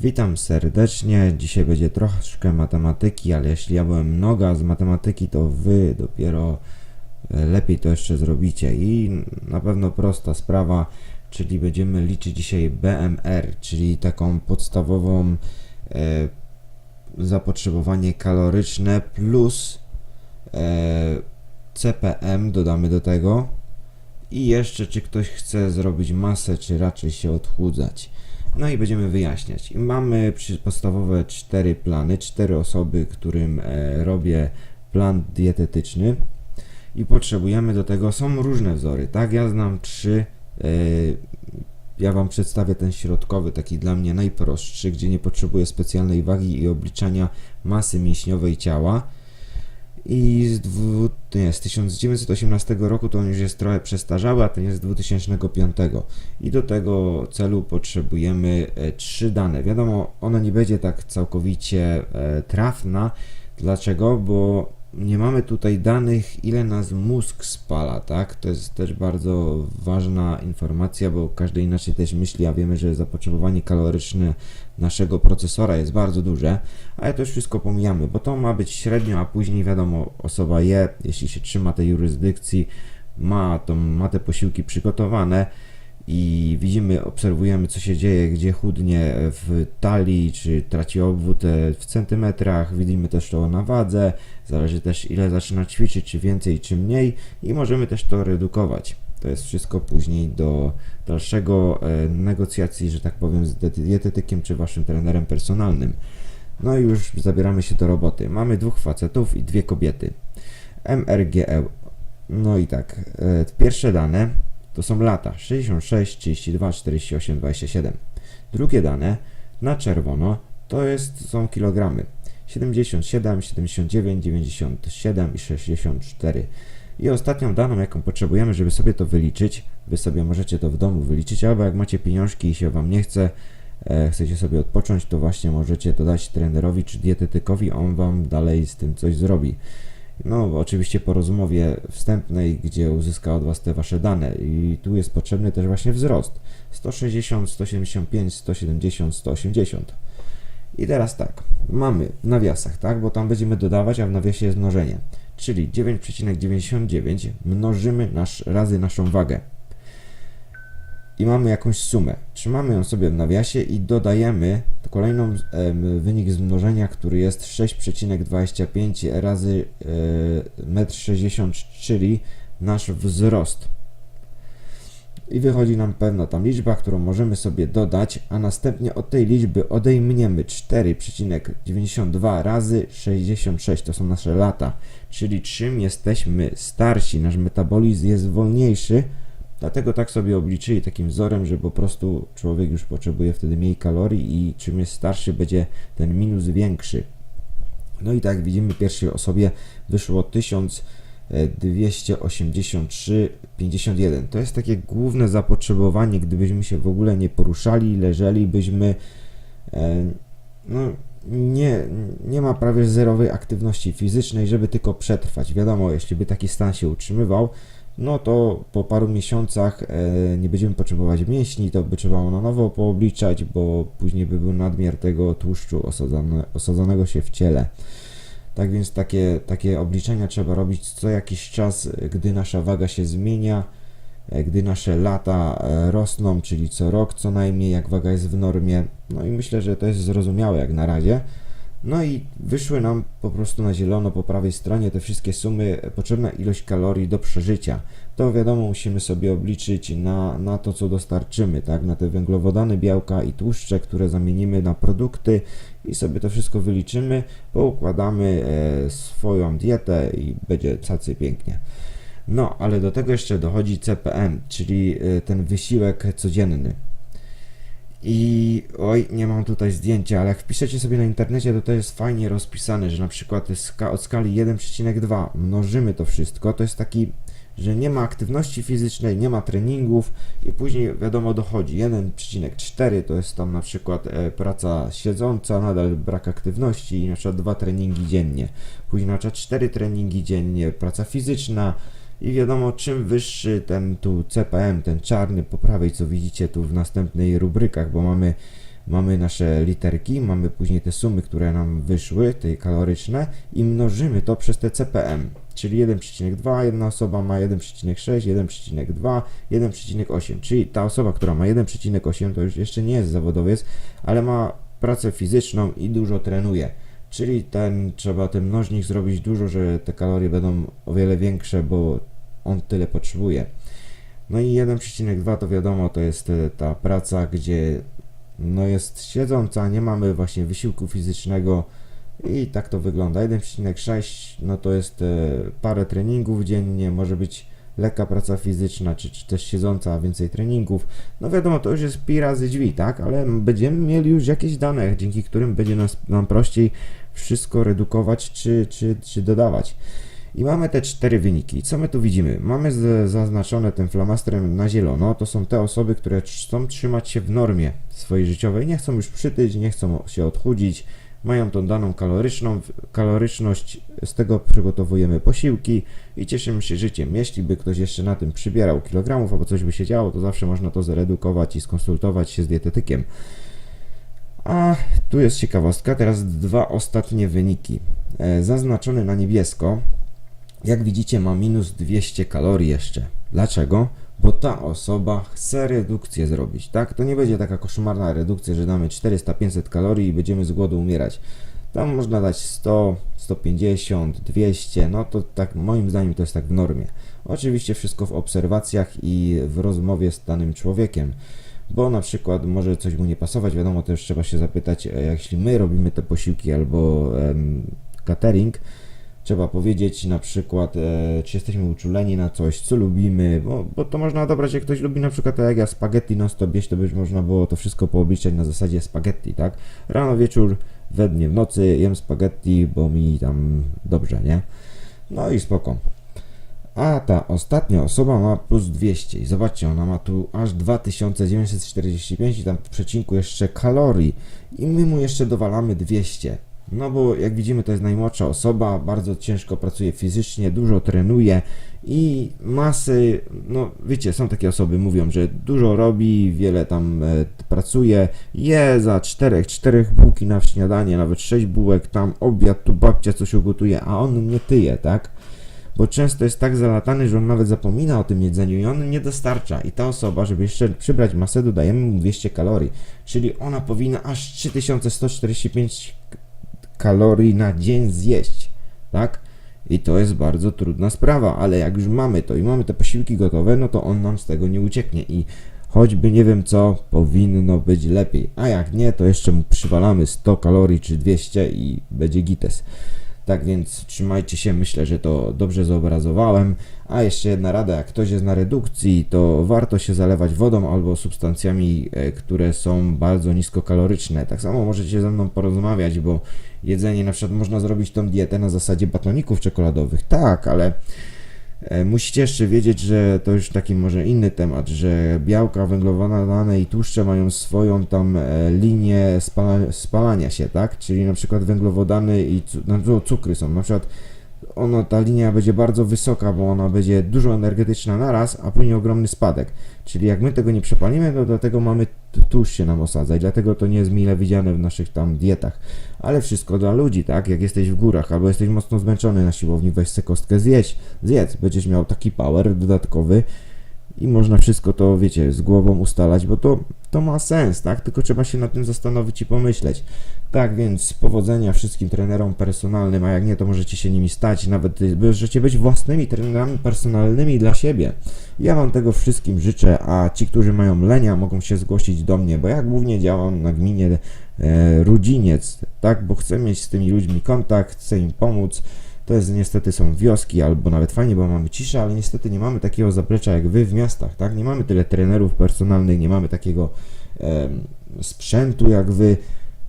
Witam serdecznie. Dzisiaj będzie troszkę matematyki, ale jeśli ja byłem noga z matematyki, to wy dopiero e, lepiej to jeszcze zrobicie. I na pewno prosta sprawa, czyli będziemy liczyć dzisiaj BMR, czyli taką podstawową e, zapotrzebowanie kaloryczne plus e, CPM dodamy do tego. I jeszcze, czy ktoś chce zrobić masę, czy raczej się odchudzać. No i będziemy wyjaśniać. Mamy podstawowe cztery plany, cztery osoby, którym e, robię plan dietetyczny i potrzebujemy do tego, są różne wzory, tak? Ja znam trzy, e, ja Wam przedstawię ten środkowy, taki dla mnie najprostszy, gdzie nie potrzebuję specjalnej wagi i obliczania masy mięśniowej ciała. I z, dwu, nie, z 1918 roku to on już jest trochę przestarzały, a ten jest z 2005. I do tego celu potrzebujemy e, trzy dane. Wiadomo, ona nie będzie tak całkowicie e, trafna. Dlaczego? Bo nie mamy tutaj danych, ile nas mózg spala, tak? To jest też bardzo ważna informacja, bo każdy inaczej też myśli, a wiemy, że zapotrzebowanie kaloryczne naszego procesora jest bardzo duże, ale to już wszystko pomijamy, bo to ma być średnio, a później wiadomo, osoba je, jeśli się trzyma tej jurysdykcji, ma, to, ma te posiłki przygotowane i widzimy, obserwujemy co się dzieje, gdzie chudnie w talii, czy traci obwód e, w centymetrach, widzimy też to na wadze, zależy też ile zaczyna ćwiczyć, czy więcej, czy mniej i możemy też to redukować. To jest wszystko później do dalszego e, negocjacji, że tak powiem, z dietetykiem czy waszym trenerem personalnym. No i już zabieramy się do roboty. Mamy dwóch facetów i dwie kobiety. MRGE. No i tak, e, pierwsze dane to są lata 66, 32, 48, 27. Drugie dane na czerwono to jest, są kilogramy 77, 79, 97 i 64. I ostatnią daną, jaką potrzebujemy, żeby sobie to wyliczyć, wy sobie możecie to w domu wyliczyć, albo jak macie pieniążki i się wam nie chce, e, chcecie sobie odpocząć, to właśnie możecie to dać trenerowi czy dietetykowi, on wam dalej z tym coś zrobi. No, oczywiście po rozmowie wstępnej, gdzie uzyska od Was te Wasze dane i tu jest potrzebny też właśnie wzrost 160, 175, 170, 180. I teraz tak, mamy w nawiasach, tak, bo tam będziemy dodawać, a w nawiasie jest mnożenie, czyli 9,99 mnożymy nasz, razy naszą wagę. I mamy jakąś sumę. Trzymamy ją sobie w nawiasie i dodajemy kolejną em, wynik z mnożenia, który jest 6,25 razy e, 1,60 m, czyli nasz wzrost. I wychodzi nam pewna tam liczba, którą możemy sobie dodać, a następnie od tej liczby odejmniemy 4,92 razy 66, to są nasze lata. Czyli czym jesteśmy starsi, nasz metabolizm jest wolniejszy, Dlatego tak sobie obliczyli takim wzorem, że po prostu człowiek już potrzebuje wtedy mniej kalorii i czym jest starszy, będzie ten minus większy. No i tak widzimy, pierwszej osobie wyszło 1283,51. To jest takie główne zapotrzebowanie, gdybyśmy się w ogóle nie poruszali, leżeli, byśmy e, no, nie, nie ma prawie zerowej aktywności fizycznej, żeby tylko przetrwać. Wiadomo, jeśli by taki stan się utrzymywał, no to po paru miesiącach e, nie będziemy potrzebować mięśni, to by trzeba na nowo poobliczać, bo później by był nadmiar tego tłuszczu osadzone, osadzonego się w ciele. Tak więc takie, takie obliczenia trzeba robić co jakiś czas, gdy nasza waga się zmienia, e, gdy nasze lata e, rosną, czyli co rok co najmniej, jak waga jest w normie. No i myślę, że to jest zrozumiałe jak na razie. No i wyszły nam po prostu na zielono po prawej stronie te wszystkie sumy, e, potrzebna ilość kalorii do przeżycia. To wiadomo, musimy sobie obliczyć na, na to, co dostarczymy, tak? Na te węglowodany, białka i tłuszcze, które zamienimy na produkty i sobie to wszystko wyliczymy, poukładamy e, swoją dietę i będzie cacy pięknie. No, ale do tego jeszcze dochodzi CPM, czyli e, ten wysiłek codzienny. I oj, nie mam tutaj zdjęcia, ale jak wpiszecie sobie na internecie, to to jest fajnie rozpisane, że na przykład od skali 1,2 mnożymy to wszystko, to jest taki, że nie ma aktywności fizycznej, nie ma treningów i później wiadomo dochodzi 1,4 to jest tam na przykład e, praca siedząca, nadal brak aktywności i na przykład dwa treningi dziennie. Później na przykład 4 treningi dziennie, praca fizyczna, i wiadomo, czym wyższy ten tu CPM, ten czarny po prawej, co widzicie tu w następnej rubrykach, bo mamy mamy nasze literki, mamy później te sumy, które nam wyszły, te kaloryczne i mnożymy to przez te CPM, czyli 1,2, jedna osoba ma 1,6, 1,2, 1,8, czyli ta osoba, która ma 1,8 to już jeszcze nie jest zawodowiec, ale ma pracę fizyczną i dużo trenuje. Czyli ten, trzeba ten mnożnik zrobić dużo, że te kalorie będą o wiele większe, bo on tyle potrzebuje. No i 1,2 to wiadomo, to jest e, ta praca, gdzie no jest siedząca, nie mamy właśnie wysiłku fizycznego i tak to wygląda. 1,6 no to jest e, parę treningów dziennie, może być lekka praca fizyczna, czy, czy też siedząca, więcej treningów. No wiadomo, to już jest pi razy drzwi, tak? Ale będziemy mieli już jakieś dane, dzięki którym będzie nas, nam prościej wszystko redukować, czy, czy, czy dodawać. I mamy te cztery wyniki. Co my tu widzimy? Mamy zaznaczone tym flamastrem na zielono. To są te osoby, które chcą trzymać się w normie swojej życiowej. Nie chcą już przytyć, nie chcą się odchudzić. Mają tą daną kaloryczną, kaloryczność, z tego przygotowujemy posiłki i cieszymy się życiem. Jeśli by ktoś jeszcze na tym przybierał kilogramów albo coś by się działo, to zawsze można to zredukować i skonsultować się z dietetykiem. A tu jest ciekawostka, teraz dwa ostatnie wyniki. E, zaznaczony na niebiesko jak widzicie, ma minus 200 kalorii jeszcze. Dlaczego? Bo ta osoba chce redukcję zrobić, tak? To nie będzie taka koszmarna redukcja, że damy 400-500 kalorii i będziemy z głodu umierać. Tam można dać 100, 150, 200, no to tak moim zdaniem to jest tak w normie. Oczywiście wszystko w obserwacjach i w rozmowie z danym człowiekiem, bo na przykład może coś mu nie pasować, wiadomo, też trzeba się zapytać, e, jeśli my robimy te posiłki albo em, catering, trzeba powiedzieć na przykład, e, czy jesteśmy uczuleni na coś, co lubimy, bo, bo to można dobrać, jak ktoś lubi na przykład tak jak ja spaghetti non stop jeść, to być można było to wszystko poobliczać na zasadzie spaghetti, tak? Rano, wieczór, we dnie, w nocy jem spaghetti, bo mi tam dobrze, nie? No i spoko. A ta ostatnia osoba ma plus 200 i zobaczcie, ona ma tu aż 2945 i tam w przecinku jeszcze kalorii i my mu jeszcze dowalamy 200. No bo jak widzimy to jest najmłodsza osoba, bardzo ciężko pracuje fizycznie, dużo trenuje i masy, no wiecie, są takie osoby, mówią, że dużo robi, wiele tam e, pracuje, je za czterech, czterech bułki na śniadanie, nawet sześć bułek, tam obiad, tu babcia coś ugotuje, a on nie tyje, tak? Bo często jest tak zalatany, że on nawet zapomina o tym jedzeniu i on nie dostarcza. I ta osoba, żeby jeszcze przybrać masę, dodajemy mu 200 kalorii. Czyli ona powinna aż 3145 kalorii na dzień zjeść, tak? I to jest bardzo trudna sprawa, ale jak już mamy to i mamy te posiłki gotowe, no to on nam z tego nie ucieknie i choćby nie wiem co, powinno być lepiej. A jak nie, to jeszcze mu przywalamy 100 kalorii czy 200 i będzie gites. Tak więc trzymajcie się, myślę, że to dobrze zobrazowałem. A jeszcze jedna rada, jak ktoś jest na redukcji, to warto się zalewać wodą albo substancjami, e, które są bardzo niskokaloryczne. Tak samo możecie ze mną porozmawiać, bo jedzenie na przykład można zrobić tą dietę na zasadzie batoników czekoladowych. Tak, ale Musicie jeszcze wiedzieć, że to już taki może inny temat, że białka, węglowodany i tłuszcze mają swoją tam e, linię spala, spalania się, tak? Czyli na przykład węglowodany i cu- no, cukry są. Na przykład ono, ta linia będzie bardzo wysoka, bo ona będzie dużo energetyczna naraz, a później ogromny spadek. Czyli jak my tego nie przepalimy, to dlatego mamy tłuszcz się nam osadza i dlatego to nie jest mile widziane w naszych tam dietach. Ale wszystko dla ludzi, tak? Jak jesteś w górach albo jesteś mocno zmęczony na siłowni, weź sobie kostkę zjedź, zjedz, będziesz miał taki power dodatkowy i można wszystko to, wiecie, z głową ustalać, bo to, to ma sens, tak? Tylko trzeba się nad tym zastanowić i pomyśleć. Tak więc powodzenia wszystkim trenerom personalnym, a jak nie, to możecie się nimi stać, nawet możecie być własnymi trenerami personalnymi dla siebie. Ja Wam tego wszystkim życzę, a ci, którzy mają lenia, mogą się zgłosić do mnie, bo ja głównie działam na gminie e, Rudziniec, tak? Bo chcę mieć z tymi ludźmi kontakt, chcę im pomóc. To jest niestety są wioski, albo nawet fajnie, bo mamy ciszę, ale niestety nie mamy takiego zaplecza jak wy w miastach, tak? Nie mamy tyle trenerów personalnych, nie mamy takiego em, sprzętu jak wy.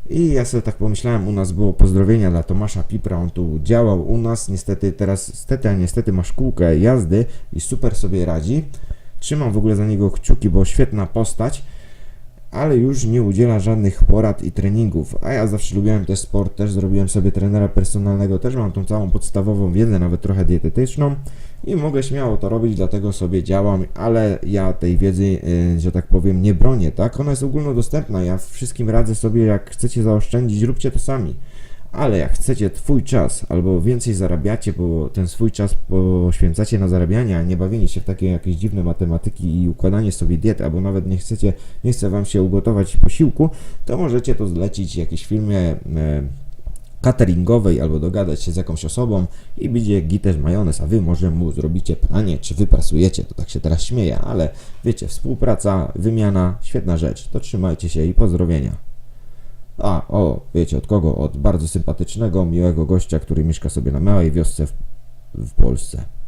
I ja sobie tak pomyślałem, u nas było pozdrowienia dla Tomasza Pipra, on tu działał u nas, niestety teraz, niestety, a niestety ma szkółkę jazdy i super sobie radzi. Trzymam w ogóle za niego kciuki, bo świetna postać, ale już nie udziela żadnych porad i treningów. A ja zawsze lubiłem też sport, też zrobiłem sobie trenera personalnego, też mam tą całą podstawową wiedzę, nawet trochę dietetyczną, i mogę śmiało to robić, dlatego sobie działam, ale ja tej wiedzy, y, że tak powiem, nie bronię, tak? Ona jest ogólnodostępna, ja wszystkim radzę sobie, jak chcecie zaoszczędzić, róbcie to sami. Ale jak chcecie twój czas, albo więcej zarabiacie, bo ten swój czas poświęcacie na zarabianie, a nie bawienie się w takie jakieś dziwne matematyki i układanie sobie diety, albo nawet nie chcecie, nie chce wam się ugotować posiłku, to możecie to zlecić jakiejś firmie cateringowej albo dogadać się z jakąś osobą i będzie gitesz majonez, a wy może mu zrobicie pranie, czy wyprasujecie, to tak się teraz śmieję, ale wiecie, współpraca, wymiana, świetna rzecz, to trzymajcie się i pozdrowienia. A, o, wiecie od kogo? Od bardzo sympatycznego, miłego gościa, który mieszka sobie na małej wiosce w, w Polsce.